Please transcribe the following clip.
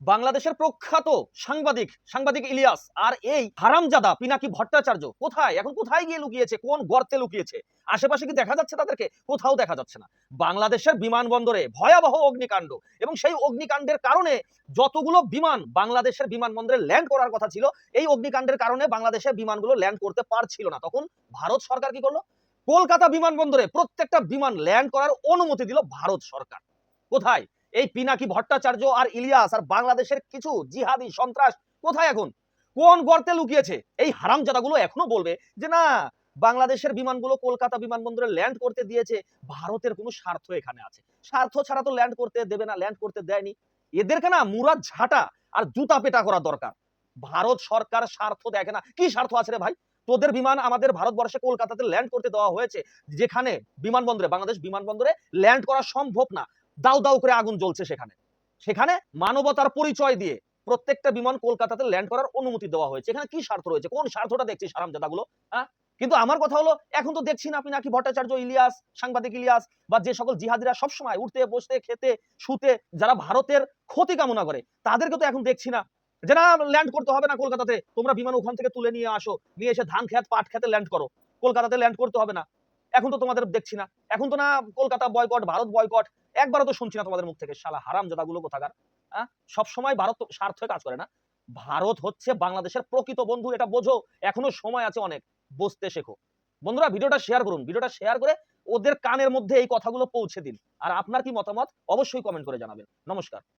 বাংলাদেশের প্রখ্যাত সাংবাদিক সাংবাদিক ইলিয়াস, আর এই হারামজাদা পিনাকি ভট্টাচার্য কোথায়? এখন কোথায় গিয়ে লুকিয়েছে? কোন গর্তে লুকিয়েছে? আশেপাশে কি দেখা যাচ্ছে তাদেরকে? কোথাও দেখা যাচ্ছে না। বাংলাদেশের বিমানবন্দরে ভয়াবহ অগ্নিকাণ্ড এবং সেই অগ্নিকাণ্ডের কারণে যতগুলো বিমান বাংলাদেশের বিমানবন্দরে ল্যান্ড করার কথা ছিল, এই অগ্নিকাণ্ডের কারণে বাংলাদেশের বিমানগুলো ল্যান্ড করতে পারছিল না। তখন ভারত সরকার কি করল? কলকাতা বিমানবন্দরে প্রত্যেকটা বিমান ল্যান্ড করার অনুমতি দিল ভারত সরকার। কোথায়? এই পিনাকি ভট্টাচার্য আর ইলিয়াস আর বাংলাদেশের কিছু জিহাদি সন্ত্রাস কোথায় এখন? কোন গর্তে লুকিয়েছে? এই হারামজাদাগুলো এখনও বলবে যে না, বাংলাদেশের বিমানগুলো কলকাতা বিমানবন্দরে ল্যান্ড করতে দিয়েছে, ভারতের কোনো স্বার্থ এখানে আছে। স্বার্থ ছাড়া তো ল্যান্ড করতে দেবে না ল্যান্ড করতে দেয়নি। এদেরকে না মুরাদ ঝাঁটা আর জুতা পেটা করা দরকার। ভারত সরকার স্বার্থ দেখে না। কি স্বার্থ আছে রে ভাই? তোদের বিমান আমাদের ভারতবর্ষে কলকাতাতে ল্যান্ড করতে দেওয়া হয়েছে, যেখানে বিমানবন্দরে, বাংলাদেশ বিমানবন্দরে ল্যান্ড করা সম্ভব না। দাউ দাউ করে আগুন জ্বলছে সেখানে। সেখানে মানবতার পরিচয় দিয়ে প্রত্যেকটা বিমান কলকাতাতে ল্যান্ড করার অনুমতি দেওয়া হয়েছে। এখানে কি স্বার্থ রয়েছে? কোন স্বার্থটা দেখছি সারামজাদাগুলো হ্যাঁ? কিন্তু আমার কথা হলো, এখন তো দেখছি না আপনি নাকি ভট্টাচার্য ইলিয়াস, সাংবাদিক ইলিয়াস, বা যে সকল জিহাদিরা সবসময় উঠতে, বসতে, খেতে, শুতে, যারা ভারতের ক্ষতি কামনা করে, তাদেরকে তো এখন দেখছি না। যে না ল্যান্ড করতে হবে না কলকাতাতে। তোমরা বিমান ওখান থেকে তুলে নিয়ে আসো, নিয়ে এসে ধান খেত, পাট খেতে ল্যান্ড করো। কলকাতাতে ল্যান্ড করতে হবে না। এখন তো তোমাদের দেখছি না। এখন তো না, কলকাতা বয়কট ভারত বয়কট একবারও তো শুনছি না তোমাদের মুখ থেকে, শালা হারাম জাদাগুলো কোথাকার? হ্যাঁ সবসময় ভারত স্বার্থে কাজ করে না। ভারত হচ্ছে বাংলাদেশের প্রকৃত বন্ধু, এটা বোঝো, এখনও সময় আছে অনেক বুঝতে শেখো। বন্ধুরা, ভিডিওটা শেয়ার করুন, ভিডিওটা শেয়ার করে ওদের কানের মধ্যে এই কথাগুলো পৌঁছে দিন। আর আপনার কি মতামত? অবশ্যই কমেন্ট করে জানাবেন। নমস্কার।